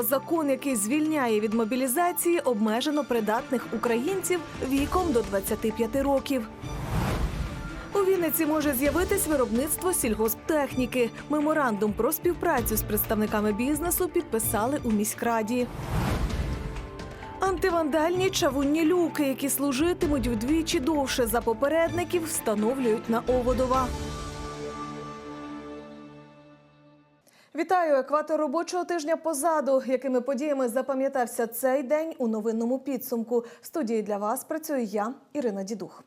Верховна закон, який звільняє від мобілізації обмежено придатних українців віком до 25 років. У Вінниці може з'явитись виробництво сільгосптехніки. Меморандум про співпрацю з представниками бізнесу підписали у міськраді. Антивандальні чавунні люки, які служитимуть вдвічі довше за попередників, встановлюють на Оводова. Вітаю! Екватор робочого тижня позаду. Якими подіями запам'ятався цей день у новинному підсумку? В студії для вас працюю я, Ірина Дідух.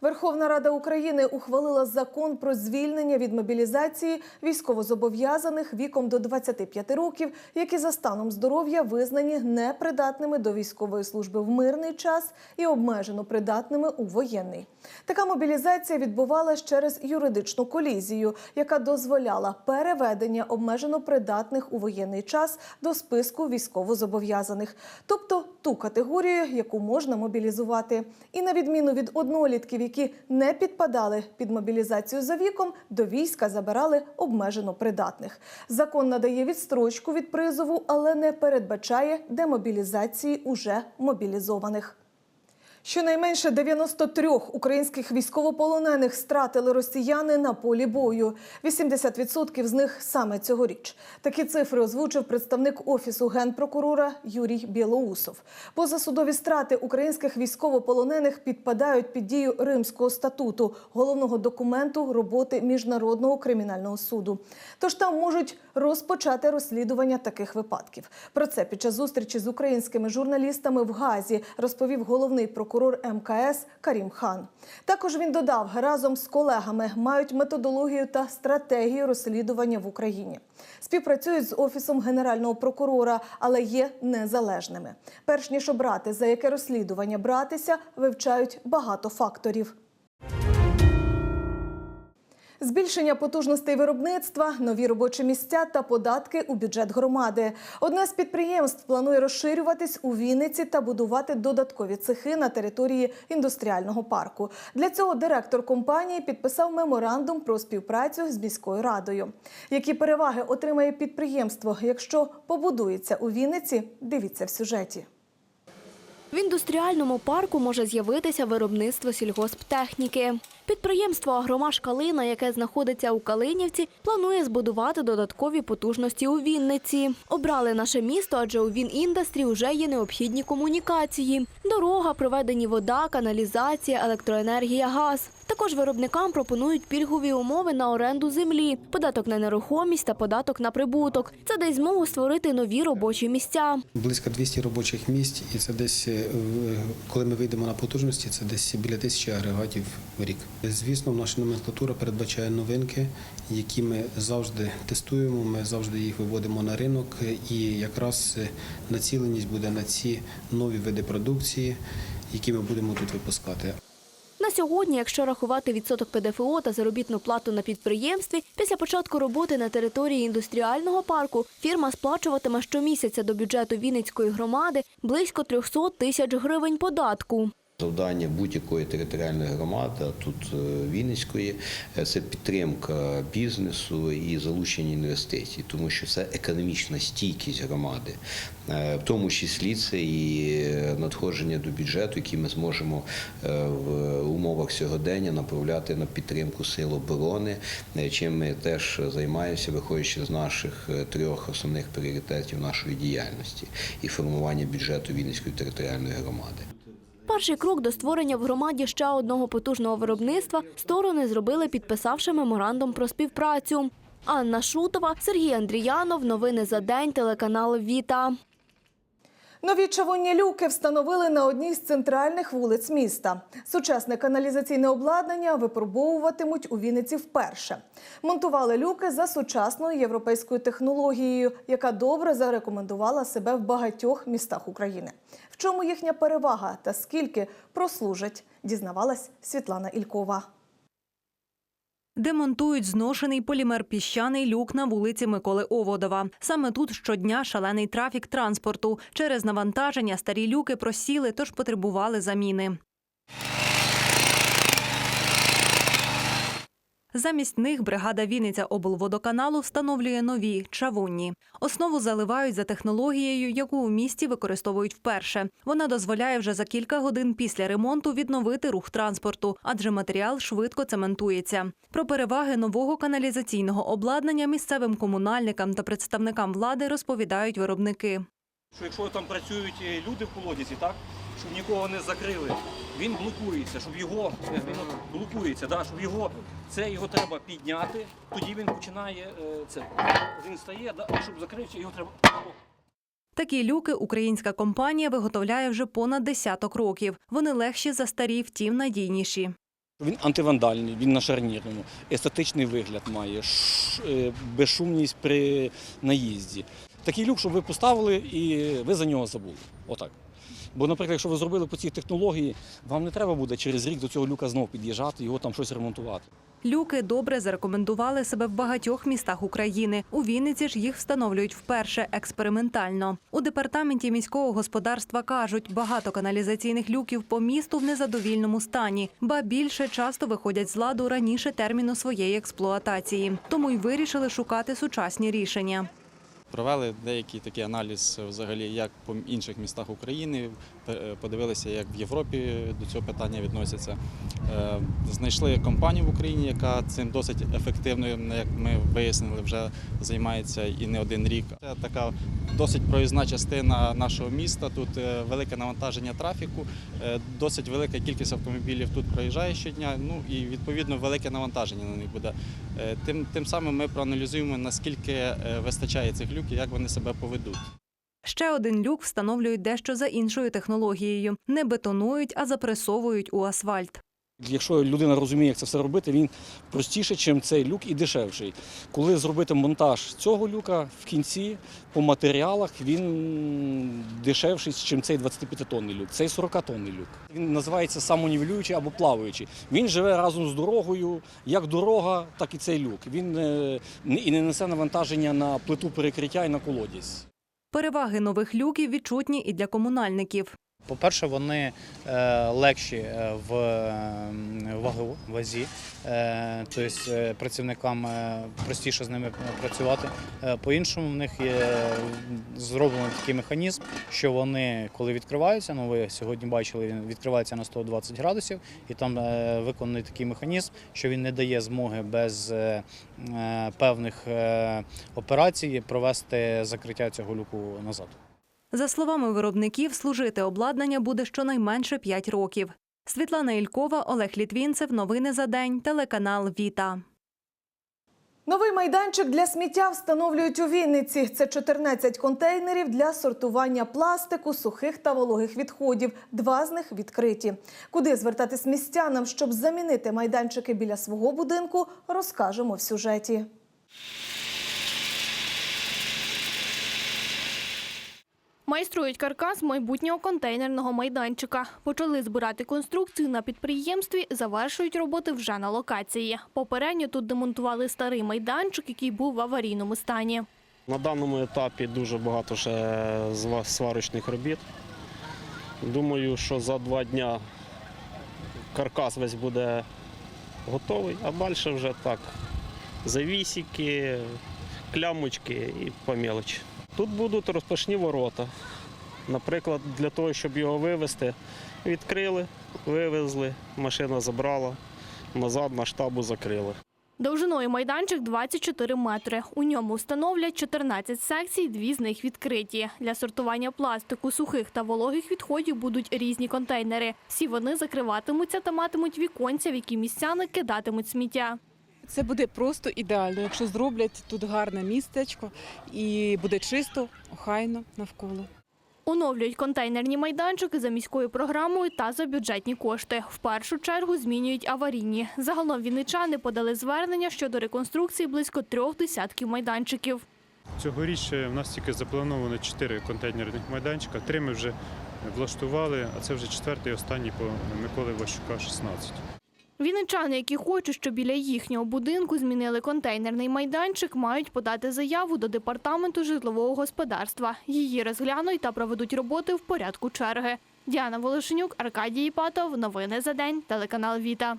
Верховна Рада України ухвалила закон про звільнення від мобілізації військовозобов'язаних віком до 25 років, які за станом здоров'я визнані непридатними до військової служби в мирний час і обмежено придатними у воєнний. Така мобілізація відбувалась через юридичну колізію, яка дозволяла переведення обмежено придатних у воєнний час до списку військовозобов'язаних, тобто ту категорію, яку можна мобілізувати. І на відміну від однолітків, які не підпадали під мобілізацію за віком, до війська забирали обмежено придатних. Закон надає відстрочку від призову, але не передбачає демобілізації уже мобілізованих. Щонайменше 93 українських військовополонених стратили росіяни на полі бою. 80% з них саме цьогоріч. Такі цифри озвучив представник офісу генпрокурора Юрій Білоусов. Позасудові страти українських військовополонених підпадають під дію Римського статуту, головного документу роботи міжнародного кримінального суду. Тож там можуть розпочати розслідування таких випадків. Про це під час зустрічі з українськими журналістами в Газі розповів головний прокурор МКС Карім Хан. Також він додав, разом з колегами мають методологію та стратегію розслідування в Україні. Співпрацюють з офісом генерального прокурора, але є незалежними. Перш ніж обрати за яке розслідування братися, вивчають багато факторів. Збільшення потужностей виробництва, нові робочі місця та податки у бюджет громади. Одне з підприємств планує розширюватись у Вінниці та будувати додаткові цехи на території індустріального парку. Для цього директор компанії підписав меморандум про співпрацю з міською радою. Які переваги отримає підприємство, якщо побудується у Вінниці? Дивіться в сюжеті. В індустріальному парку може з'явитися виробництво сільгосптехніки. Підприємство «Агромаш Калина», яке знаходиться у Калинівці, планує збудувати додаткові потужності у Вінниці. Обрали наше місто, адже у Вініндастрі вже є необхідні комунікації: дорога, проведені вода, каналізація, електроенергія, газ. Також виробникам пропонують пільгові умови на оренду землі, податок на нерухомість та податок на прибуток. Це дасть змогу створити нові робочі місця. Близько 200 робочих місць, і це десь, е, коли ми вийдемо на потужності, це десь біля тисячі агрегатів в рік. Звісно, наша номенклатура передбачає новинки, які ми завжди тестуємо. Ми завжди їх виводимо на ринок, і якраз е, націленість буде на ці нові види продукції, які ми будемо тут випускати. На сьогодні, якщо рахувати відсоток ПДФО та заробітну плату на підприємстві, після початку роботи на території індустріального парку фірма сплачуватиме щомісяця до бюджету Вінницької громади близько 300 тисяч гривень податку. Завдання будь-якої територіальної громади, а тут е, Вінницької, е, це підтримка бізнесу і залучення інвестицій, тому що це економічна стійкість громади, Е, в тому числі це і надходження до бюджету, які ми зможемо в умовах сьогодення направляти на підтримку сил оборони, чим ми теж займаємося, виходячи з наших трьох основних пріоритетів нашої діяльності і формування бюджету Вінницької територіальної громади. Перший крок до створення в громаді ще одного потужного виробництва сторони зробили, підписавши меморандум про співпрацю. Анна Шутова, Сергій Андріянов. Новини за день. Телеканал Віта. Нові чавунні люки встановили на одній з центральних вулиць міста. Сучасне каналізаційне обладнання випробовуватимуть у Вінниці вперше. Монтували люки за сучасною європейською технологією, яка добре зарекомендувала себе в багатьох містах України. Чому їхня перевага та скільки прослужать, дізнавалась Світлана Ількова. Демонтують зношений полімер піщаний люк на вулиці Миколи Оводова. Саме тут щодня шалений трафік транспорту. Через навантаження старі люки просіли, тож потребували заміни. Замість них бригада Вінниця облводоканалу встановлює нові чавунні. Основу заливають за технологією, яку у місті використовують вперше. Вона дозволяє вже за кілька годин після ремонту відновити рух транспорту, адже матеріал швидко цементується. Про переваги нового каналізаційного обладнання місцевим комунальникам та представникам влади розповідають виробники. що якщо там працюють е, люди в колодязі, так, щоб нікого не закрили, він блокується, щоб його е, от блокується, да, щоб його це його треба підняти, тоді він починає е, це. Він стає, да, щоб закрився, його треба. Такі люки українська компанія виготовляє вже понад десяток років. Вони легші за старі, втім надійніші. Він антивандальний, він на шарнірному, естетичний вигляд має, е, безшумність при наїзді. Такий люк, щоб ви поставили і ви за нього забули. Отак. Бо, наприклад, якщо ви зробили по цій технології, вам не треба буде через рік до цього люка знов під'їжджати, його там щось ремонтувати. Люки добре зарекомендували себе в багатьох містах України. У Вінниці ж їх встановлюють вперше експериментально. У департаменті міського господарства кажуть, багато каналізаційних люків по місту в незадовільному стані, ба більше часто виходять з ладу раніше терміну своєї експлуатації. Тому й вирішили шукати сучасні рішення. Провели деякий такий аналіз взагалі, як по інших містах України, подивилися, як в Європі до цього питання відносяться. Е, Знайшли компанію в Україні, яка цим досить ефективно, як ми вияснили, вже займається і не один рік. Це така досить проїзна частина нашого міста. Тут е, велике навантаження трафіку, е, досить велика кількість автомобілів тут проїжджає щодня. Ну і відповідно велике навантаження на них буде. Е, Тим, тим самим ми проаналізуємо, наскільки е, вистачає цих люків, як вони себе поведуть. Ще один люк встановлюють дещо за іншою технологією. Не бетонують, а запресовують у асфальт. Якщо людина розуміє, як це все робити, він простіше, ніж цей люк і дешевший. Коли зробити монтаж цього люка в кінці по матеріалах, він дешевший, ніж цей 25-тонний люк. Цей 40-тонний люк. Він називається самонівелюючий або плаваючий. Він живе разом з дорогою, як дорога, так і цей люк. Він е, і не несе навантаження на плиту перекриття і на колодязь. Переваги нових люків відчутні і для комунальників. По-перше, вони е, легші е, в вагу, вазі, е, тобто працівникам простіше з ними працювати. По-іншому, в них є зроблений такий механізм, що вони, коли відкриваються, ну ви сьогодні бачили, він відкривається на 120 градусів, і там виконаний такий механізм, що він не дає змоги без певних операцій провести закриття цього люку назад. За словами виробників, служити обладнання буде щонайменше 5 років. Світлана Ількова, Олег Літвінцев. Новини за день. Телеканал Віта. Новий майданчик для сміття встановлюють у Вінниці. Це 14 контейнерів для сортування пластику, сухих та вологих відходів. Два з них відкриті. Куди звертатись містянам, щоб замінити майданчики біля свого будинку, розкажемо в сюжеті. Майструють каркас майбутнього контейнерного майданчика. Почали збирати конструкцію на підприємстві, завершують роботи вже на локації. Попередньо тут демонтували старий майданчик, який був в аварійному стані. На даному етапі дуже багато ще сварочних робіт. Думаю, що за два дня каркас весь буде готовий, а далі вже так. Завісики, клямочки і по мелочі. Тут будуть розпашні ворота. Наприклад, для того, щоб його вивезти, відкрили, вивезли, машина забрала, назад на штабу закрили. Довжиною майданчик 24 метри. У ньому встановлять 14 секцій, дві з них відкриті. Для сортування пластику, сухих та вологих відходів будуть різні контейнери. Всі вони закриватимуться та матимуть віконця, в які містяни кидатимуть сміття. Це буде просто ідеально, якщо зроблять тут гарне містечко і буде чисто, охайно навколо. Оновлюють контейнерні майданчики за міською програмою та за бюджетні кошти. В першу чергу змінюють аварійні. Загалом вінничани подали звернення щодо реконструкції близько трьох десятків майданчиків. Цьогоріч е, в нас тільки заплановано 4 контейнерних майданчика. Три ми вже влаштували, а це вже четвертий, останній по Миколи Ващука 16. Вінничани, які хочуть, щоб біля їхнього будинку змінили контейнерний майданчик, мають подати заяву до департаменту житлового господарства. Її розглянуть та проведуть роботи в порядку черги. Діана Волошенюк, Аркадій Іпатов. Новини за день. Телеканал Віта.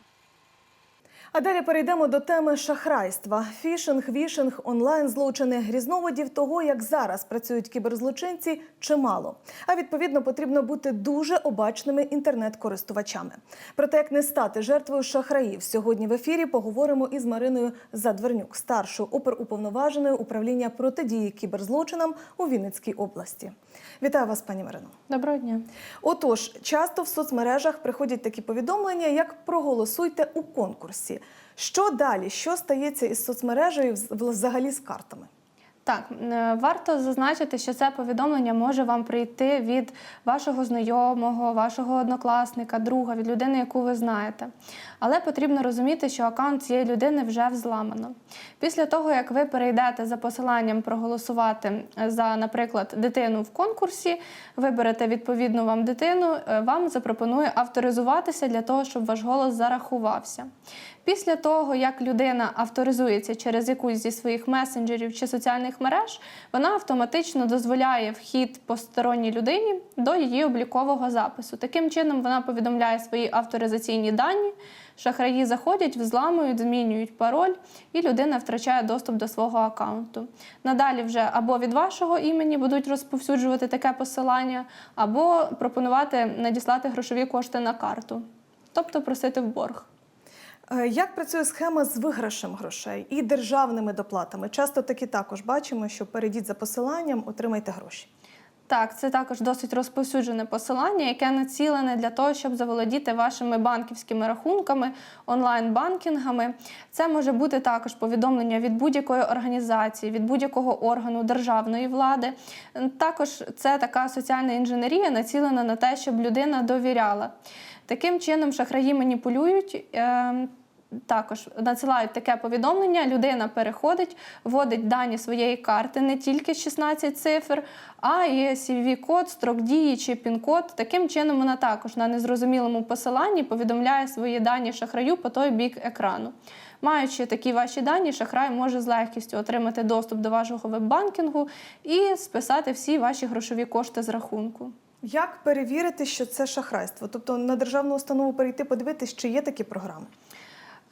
А далі перейдемо до теми шахрайства. Фішинг, вішинг, онлайн злочини, різновидів того, як зараз працюють кіберзлочинці, чимало. А відповідно потрібно бути дуже обачними інтернет-користувачами. Про те, як не стати жертвою шахраїв, сьогодні в ефірі поговоримо із Мариною Задвернюк, старшою оперуповноваженою управління протидії кіберзлочинам у Вінницькій області. Вітаю вас, пані Марино. Доброго дня. Отож, часто в соцмережах приходять такі повідомлення, як проголосуйте у конкурсі. Що далі? Що стається із соцмережею взагалі з картами? Так, е, варто зазначити, що це повідомлення може вам прийти від вашого знайомого, вашого однокласника, друга, від людини, яку ви знаєте. Але потрібно розуміти, що аккаунт цієї людини вже взламано. Після того, як ви перейдете за посиланням проголосувати за, наприклад, дитину в конкурсі, виберете відповідну вам дитину, е, вам запропонує авторизуватися для того, щоб ваш голос зарахувався. Після того, як людина авторизується через якусь зі своїх месенджерів чи соціальних мереж, вона автоматично дозволяє вхід посторонній людині до її облікового запису. Таким чином вона повідомляє свої авторизаційні дані. Шахраї заходять, взламують, змінюють пароль, і людина втрачає доступ до свого аккаунту. Надалі вже або від вашого імені будуть розповсюджувати таке посилання, або пропонувати надіслати грошові кошти на карту, тобто просити в борг. Е, Як працює схема з виграшем грошей і державними доплатами? Часто таки також бачимо, що перейдіть за посиланням, отримайте гроші. Так, це також досить розповсюджене посилання, яке націлене для того, щоб заволодіти вашими банківськими рахунками, онлайн-банкінгами. Це може бути також повідомлення від будь-якої організації, від будь-якого органу державної влади. Також це така соціальна інженерія, націлена на те, щоб людина довіряла. Таким чином, шахраї маніпулюють. е, також надсилають таке повідомлення, людина переходить, вводить дані своєї карти, не тільки 16 цифр, а і CVV-код, строк дії чи пін-код. Таким чином вона також на незрозумілому посиланні повідомляє свої дані шахраю по той бік екрану. Маючи такі ваші дані, шахрай може з легкістю отримати доступ до вашого веб-банкінгу і списати всі ваші грошові кошти з рахунку. Як перевірити, що це шахрайство? Тобто на державну установу перейти, подивитись, чи є такі програми?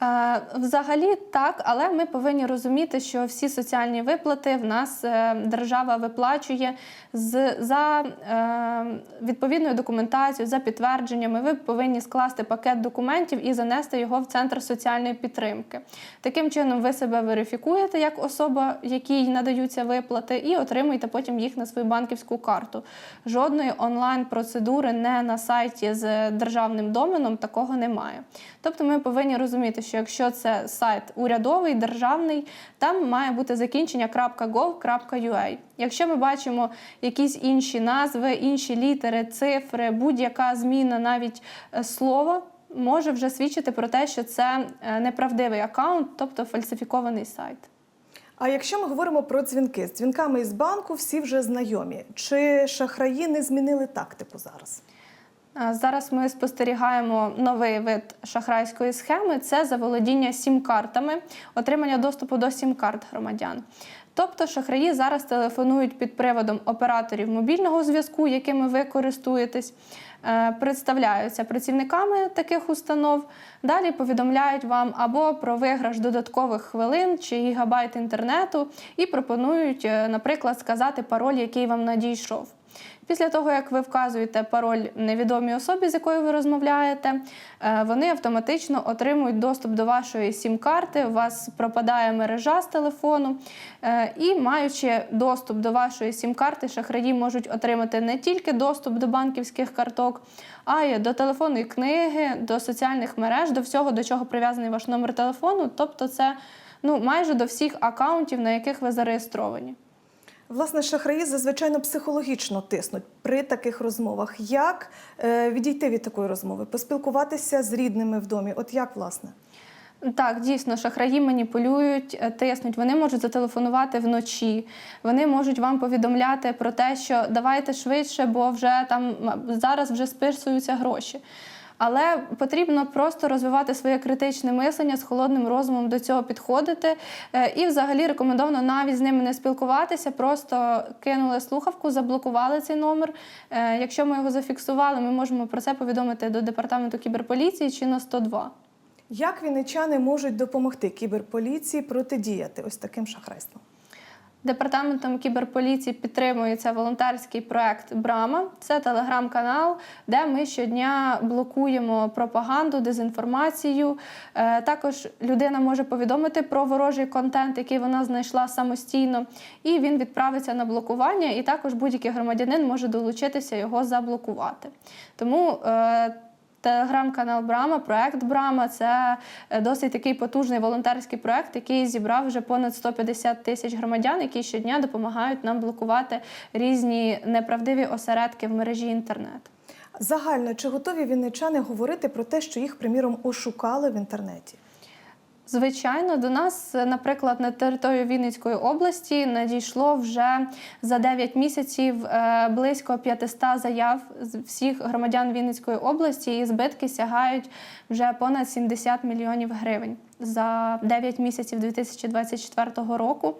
Е, Взагалі так, але ми повинні розуміти, що всі соціальні виплати в нас е, держава виплачує за е, відповідною документацією, за підтвердженнями. Ви повинні скласти пакет документів і занести його в центр соціальної підтримки. Таким чином, ви себе верифікуєте як особа, якій надаються виплати, і отримуєте потім їх на свою банківську карту. Жодної онлайн процедури не на сайті з державним доменом такого немає. Тобто, ми повинні розуміти, що якщо це сайт урядовий, державний, там має бути закінчення .gov.ua. Якщо ми бачимо якісь інші назви, інші літери, цифри, будь-яка зміна навіть е, слова, може вже свідчити про те, що це е, неправдивий аккаунт, тобто фальсифікований сайт. А якщо ми говоримо про дзвінки, з дзвінками із банку всі вже знайомі. Чи шахраї не змінили тактику зараз? Зараз ми спостерігаємо новий вид шахрайської схеми це заволодіння сім-картами, отримання доступу до сім-карт громадян. Тобто шахраї зараз телефонують під приводом операторів мобільного зв'язку, якими ви користуєтесь, е, представляються працівниками таких установ. Далі повідомляють вам або про виграш додаткових хвилин чи гігабайт інтернету і пропонують, е, наприклад, сказати пароль, який вам надійшов. Після того, як ви вказуєте пароль невідомій особі, з якою ви розмовляєте, е, вони автоматично отримують доступ до вашої сім-карти, у вас пропадає мережа з телефону. Е, І маючи доступ до вашої сім-карти, шахраї можуть отримати не тільки доступ до банківських карток, а й до телефонної книги, до соціальних мереж, до всього, до чого прив'язаний ваш номер телефону. Тобто, це ну, майже до всіх акаунтів, на яких ви зареєстровані. Власне, шахраї зазвичай психологічно тиснуть при таких розмовах. Як е, відійти від такої розмови, поспілкуватися з рідними в домі? От як власне? Так, дійсно, шахраї маніпулюють, е, тиснуть. Вони можуть зателефонувати вночі. Вони можуть вам повідомляти про те, що давайте швидше, бо вже там зараз вже списуються гроші. Але потрібно просто розвивати своє критичне мислення з холодним розумом до цього підходити. Е, І взагалі рекомендовано навіть з ними не спілкуватися, просто кинули слухавку, заблокували цей номер. Е, Якщо ми його зафіксували, ми можемо про це повідомити до департаменту кіберполіції чи на 102. Як вінничани можуть допомогти кіберполіції протидіяти ось таким шахрайствам? Департаментом кіберполіції підтримується волонтерський проект Брама. Це телеграм-канал, де ми щодня блокуємо пропаганду, дезінформацію. Е, Також людина може повідомити про ворожий контент, який вона знайшла самостійно, і він відправиться на блокування. І також будь-який громадянин може долучитися його заблокувати. Тому е, Телеграм-канал Брама, проект Брама це е, досить такий потужний волонтерський проект, який зібрав вже понад 150 тисяч громадян, які щодня допомагають нам блокувати різні неправдиві осередки в мережі інтернет. Загально, чи готові вінничани говорити про те, що їх, приміром, ошукали в інтернеті? Звичайно, до нас, наприклад, на територію Вінницької області надійшло вже за 9 місяців е, близько 500 заяв з всіх громадян Вінницької області, і збитки сягають вже понад 70 мільйонів гривень за 9 місяців 2024 року.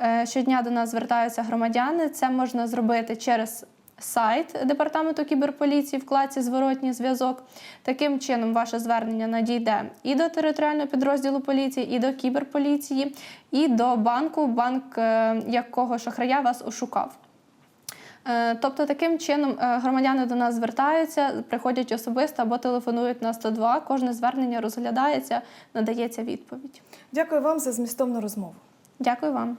Е, Щодня до нас звертаються громадяни. Це можна зробити через сайт департаменту кіберполіції в вкладці Зворотній зв'язок. Таким чином, ваше звернення надійде і до територіального підрозділу поліції, і до кіберполіції, і до банку, банк е, якого шахрая вас ошукав. Е, Тобто таким чином е, громадяни до нас звертаються, приходять особисто або телефонують на 102. Кожне звернення розглядається, надається відповідь. Дякую вам за змістовну розмову. Дякую вам.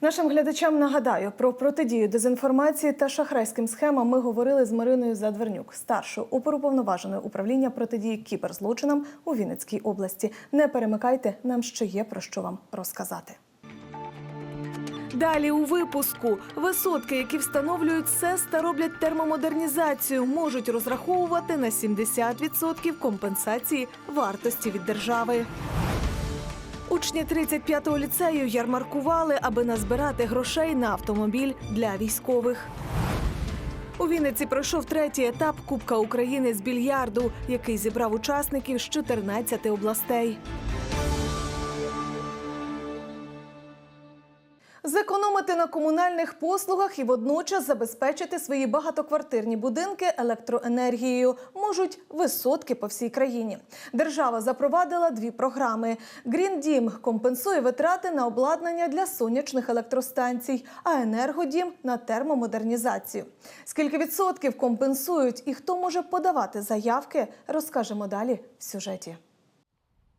Нашим глядачам нагадаю про протидію дезінформації та шахрайським схемам. Ми говорили з Мариною Задвернюк, старшою оперуповноваженою управління протидії кіберзлочинам у Вінницькій області. Не перемикайте, нам ще є про що вам розказати. Далі у випуску висотки, які встановлюють СЕС та роблять термомодернізацію, можуть розраховувати на 70% компенсації вартості від держави. Учні 35-го ліцею ярмаркували, аби назбирати грошей на автомобіль для військових. У Вінниці пройшов третій етап Кубка України з більярду, який зібрав учасників з 14 областей. Зекономити на комунальних послугах і водночас забезпечити свої багатоквартирні будинки електроенергією можуть висотки по всій країні. Держава запровадила дві програми. Гріндім компенсує витрати на обладнання для сонячних електростанцій, а енергодім на термомодернізацію. Скільки відсотків компенсують і хто може подавати заявки, розкажемо далі в сюжеті.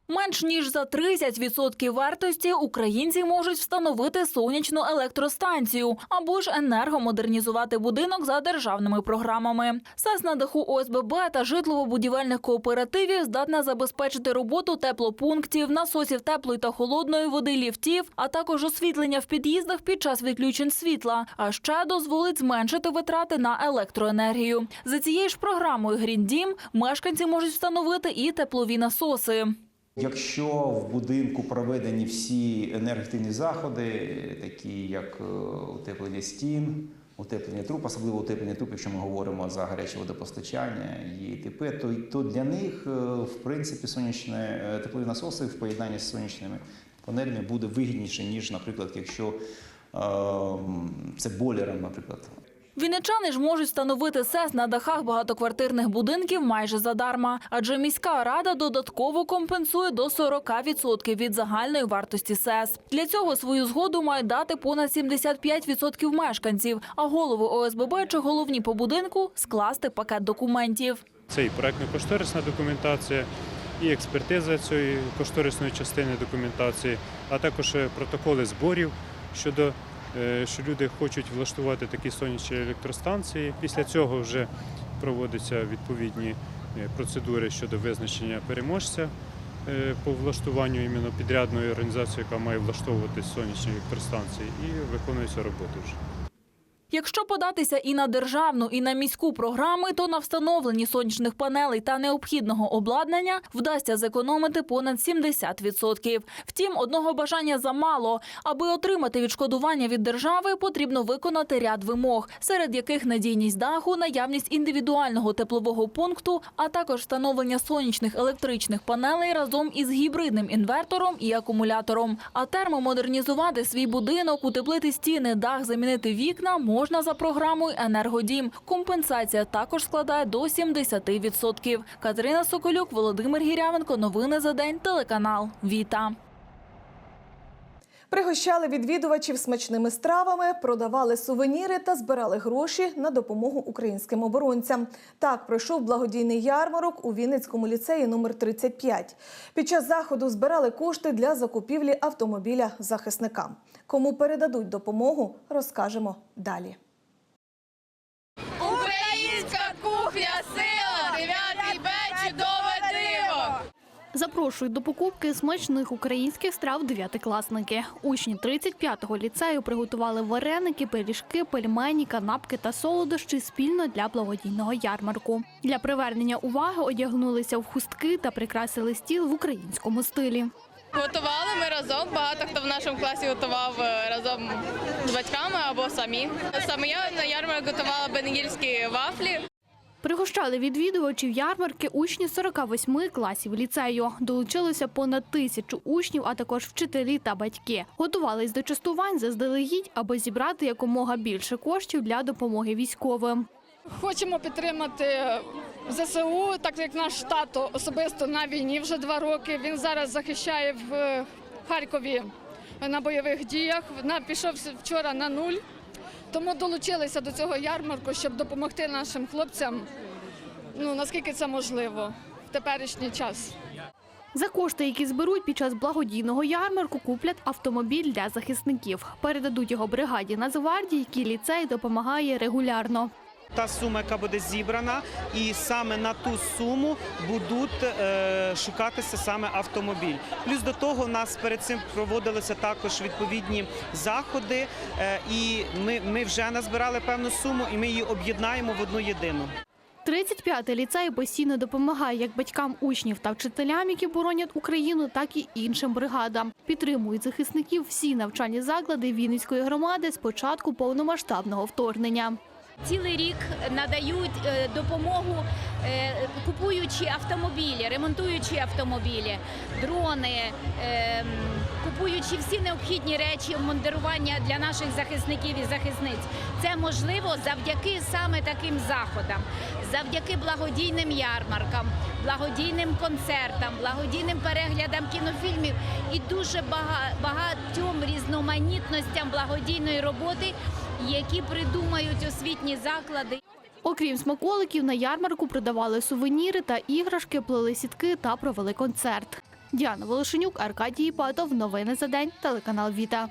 Менш ніж за 30% вартості українці можуть встановити сонячну електростанцію або ж енергомодернізувати будинок за державними програмами. СЕС на даху ОСББ та житлово-будівельних кооперативів здатна забезпечити роботу теплопунктів, насосів теплої та холодної води, ліфтів, а також освітлення в під'їздах під час відключень світла. А ще дозволить зменшити витрати на електроенергію. За цією ж програмою Dім мешканці можуть встановити і теплові насоси. Якщо в будинку проведені всі енергоефективні заходи, такі як е, утеплення стін, утеплення труб, особливо утеплення труб, якщо ми говоримо за гаряче водопостачання і т.п., то, то для них, е, в принципі, сонячні е, теплові насоси в поєднанні з сонячними панелями буде вигідніше, ніж, наприклад, якщо е, це бойлером, наприклад. Вінничани ж можуть встановити СЕС на дахах багатоквартирних будинків майже задарма, адже міська рада додатково компенсує до 40% від загальної вартості СЕС. Для цього свою згоду мають дати понад 75% мешканців, а голови ОСББ чи головні по будинку скласти пакет документів. Це і проектно-кошторисна документація, і експертиза цієї кошторисної частини документації, а також е, протоколи зборів щодо що люди хочуть влаштувати такі сонячні електростанції. Після цього вже проводяться відповідні е, процедури щодо визначення переможця е, по влаштуванню іменно підрядної організації, яка має влаштовувати сонячні електростанції, і виконується робота вже. Якщо податися і на державну, і на міську програми, то на встановленні сонячних панелей та необхідного обладнання вдасться зекономити понад 70%. Втім, одного бажання замало. Аби отримати відшкодування від держави, потрібно виконати ряд вимог, серед яких надійність даху, наявність індивідуального теплового пункту, а також встановлення сонячних електричних панелей разом із гібридним інвертором і акумулятором. А термомодернізувати свій будинок, утеплити стіни, дах, замінити вікна можна за програмою Енергодім. Компенсація також складає до 70%. Катерина Соколюк, Володимир Гірявенко. Новини за день. Телеканал Віта. Пригощали відвідувачів смачними стравами, продавали сувеніри та збирали гроші на допомогу українським оборонцям. Так пройшов благодійний ярмарок у Вінницькому ліцеї номер 35. Під час заходу збирали кошти для закупівлі автомобіля захисникам. Кому передадуть допомогу, розкажемо далі. Запрошують до покупки смачних українських страв дев'ятикласники. Учні 35-го ліцею приготували вареники, пиріжки, пельмені, канапки та солодощі спільно для благодійного ярмарку. Для привернення уваги одягнулися в хустки та прикрасили стіл в українському стилі. Готували ми разом. Багато хто в нашому класі готував е, разом з батьками або самі. Саме я на ярмарок готувала бенгільські вафлі. Пригощали відвідувачів ярмарки учні 48 класів ліцею. Долучилося понад тисячу учнів, а також вчителі та батьки. Готувались до частувань заздалегідь, аби зібрати якомога більше коштів для допомоги військовим. Хочемо підтримати ЗСУ, так як наш тато особисто на війні вже два роки. Він зараз захищає в Харкові на бойових діях. На пішов вчора на нуль. Тому долучилися до цього ярмарку, щоб допомогти нашим хлопцям. Ну наскільки це можливо в теперішній час. За кошти, які зберуть під час благодійного ярмарку, куплять автомобіль для захисників. Передадуть його бригаді Нацгвардії, якій ліцей допомагає регулярно. Та сума, яка буде зібрана, і саме на ту суму будуть е, шукатися саме автомобіль. Плюс до того у нас перед цим проводилися також відповідні заходи, е, і ми, ми вже назбирали певну суму, і ми її об'єднаємо в одну єдину. 35-й ліцей постійно допомагає як батькам учнів та вчителям, які боронять Україну, так і іншим бригадам. Підтримують захисників всі навчальні заклади Вінницької громади з початку повномасштабного вторгнення. Цілий рік надають е, допомогу, е, купуючи автомобілі, ремонтуючи автомобілі, дрони, е, купуючи всі необхідні речі обмундирування для наших захисників і захисниць. Це можливо завдяки саме таким заходам, завдяки благодійним ярмаркам, благодійним концертам, благодійним переглядам кінофільмів і дуже бага- багатьом різноманітностям благодійної роботи, які придумають освітні заклади. Окрім смаколиків, на ярмарку продавали сувеніри та іграшки, плели сітки та провели концерт. Діана Волошенюк, Аркадій Патов. Новини за день. Телеканал Віта.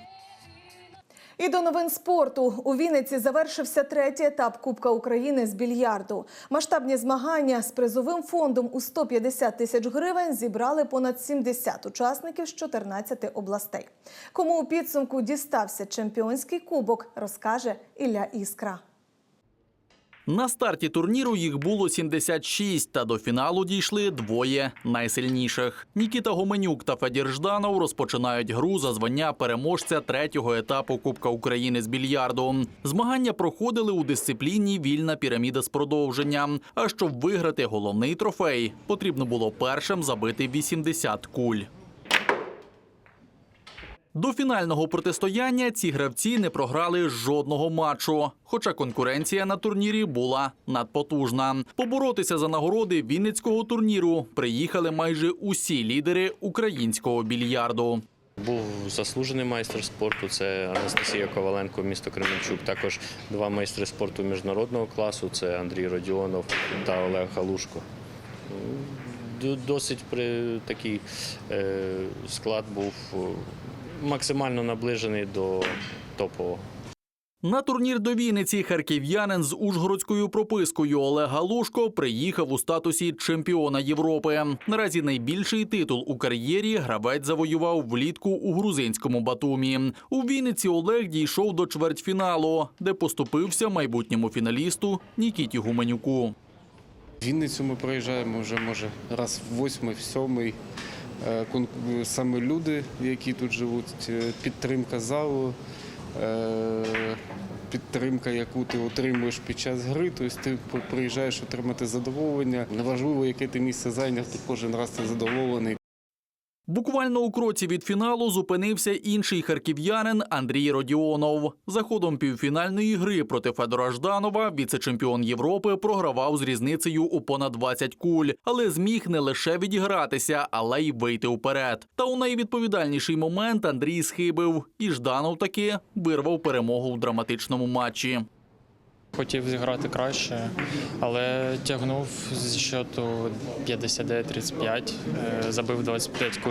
І до новин спорту у Вінниці завершився третій етап Кубка України з більярду. Масштабні змагання з призовим фондом у 150 тисяч гривень зібрали понад 70 учасників з 14 областей. Кому у підсумку дістався чемпіонський кубок, розкаже Ілля Іскра. На старті турніру їх було 76, та до фіналу дійшли двоє найсильніших. Нікіта Гоменюк та Федір Жданов розпочинають гру за звання переможця третього етапу Кубка України з більярду. Змагання проходили у дисципліні Вільна піраміда з продовженням. А щоб виграти головний трофей, потрібно було першим забити 80 куль. До фінального протистояння ці гравці не програли жодного матчу, хоча конкуренція на турнірі була надпотужна. Поборотися за нагороди Вінницького турніру приїхали майже усі лідери українського більярду. Був заслужений майстер спорту, це Анастасія Коваленко, місто Кременчук. Також два майстри спорту міжнародного класу це Андрій Родіонов та Олег Галушко. Досить при такий е, склад був максимально наближений до топового. На турнір до Вінниці харків'янин з ужгородською пропискою Олег Галушко приїхав у статусі чемпіона Європи. Наразі найбільший титул у кар'єрі гравець завоював влітку у грузинському Батумі. У Вінниці Олег дійшов до чвертьфіналу, де поступився майбутньому фіналісту Нікіті Гуменюку. Вінницю ми проїжджаємо вже може раз в восьмий, в сьомий. Е, Саме люди, які тут живуть, е, підтримка залу, е, підтримка, яку ти отримуєш під час гри. Тобто ти приїжджаєш отримати задоволення. Неважливо, яке ти місце зайняв, ти кожен раз ти задоволений. Буквально у кроці від фіналу зупинився інший харків'янин Андрій Родіонов. За ходом півфінальної гри проти Федора Жданова віце-чемпіон Європи програвав з різницею у понад 20 куль, але зміг не лише відігратися, але й вийти вперед. Та у найвідповідальніший момент Андрій схибив, і Жданов таки вирвав перемогу в драматичному матчі. Хотів зіграти краще, але тягнув зі щоту 59-35, е, забив 25 куль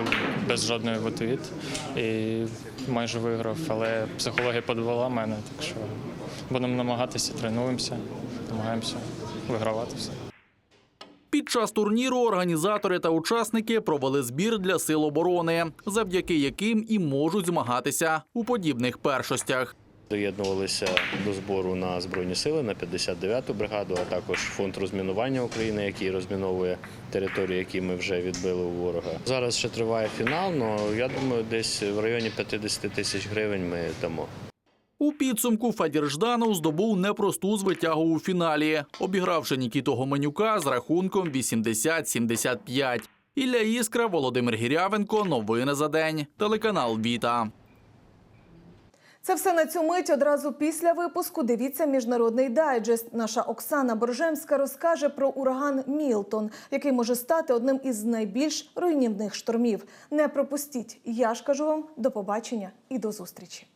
без жодної в отвіт і майже виграв. Але психологія подвела мене, так що будемо намагатися, тренуємося, намагаємося вигравати все. Під час турніру організатори та учасники провели збір для сил оборони, завдяки яким і можуть змагатися у подібних першостях. Доєднувалися до збору на Збройні сили на 59-ту бригаду, а також фонд розмінування України, який розміновує території, які ми вже відбили у ворога. Зараз ще триває фінал, але я думаю, десь в районі 50 тисяч гривень ми дамо. У підсумку Федір Жданов здобув непросту звитягу у фіналі, обігравши Нікіту Гоменюка з рахунком 80-75. Ілля Іскра, Володимир Гірявенко. Новини за день. Телеканал Віта. Це все на цю мить. Одразу після випуску дивіться міжнародний дайджест. Наша Оксана Боржемська розкаже про ураган Мілтон, який може стати одним із найбільш руйнівних штормів. Не пропустіть. Я ж кажу вам до побачення і до зустрічі.